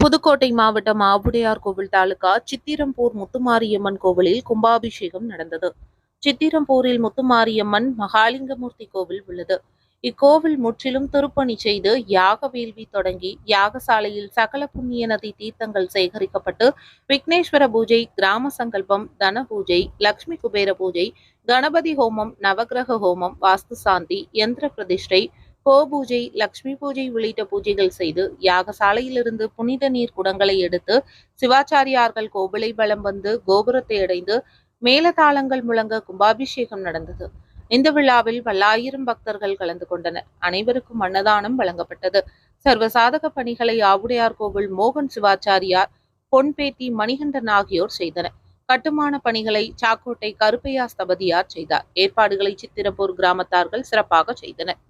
புதுக்கோட்டை மாவட்டம் ஆவுடையார் கோவில் தாலுகா சித்திரம்பூர் முத்துமாரியம்மன் கோவிலில் கும்பாபிஷேகம் நடந்தது. சித்திரம்பூரில் முத்துமாரியம்மன் மகாலிங்கமூர்த்தி கோவில் உள்ளது. இக்கோவில் முற்றிலும் திருப்பணி செய்து யாக வேள்வி தொடங்கி யாகசாலையில் சகல புண்ணிய நதி தீர்த்தங்கள் சேகரிக்கப்பட்டு விக்னேஸ்வர பூஜை கிராம சங்கல்பம் தன பூஜை லக்ஷ்மி குபேர பூஜை கணபதி ஹோமம் நவகிரக ஹோமம் வாஸ்து சாந்தி யந்திர பிரதிஷ்டை கோபூஜை லக்ஷ்மி பூஜை உள்ளிட்ட பூஜைகள் செய்து யாகசாலையிலிருந்து புனித நீர் குடங்களை எடுத்து சிவாச்சாரியார்கள் கோவிலை வலம் வந்து கோபுரத்தை அடைந்து மேலதாளங்கள் முழங்க கும்பாபிஷேகம் நடந்தது. இந்த விழாவில் பல்லாயிரம் பக்தர்கள் கலந்து கொண்டனர். அனைவருக்கும் அன்னதானம் வழங்கப்பட்டது. சர்வசாதக பணிகளை ஆவுடையார் கோவில் மோகன் சிவாச்சாரியார் பொன்பேட்டி மணிகண்டன் ஆகியோர் செய்தனர். கட்டுமான பணிகளை சாக்கோட்டை கருப்பையா ஸ்தபதியார் செய்தார். ஏற்பாடுகளை சித்திரப்பூர் கிராமத்தார்கள் சிறப்பாக செய்தனர்.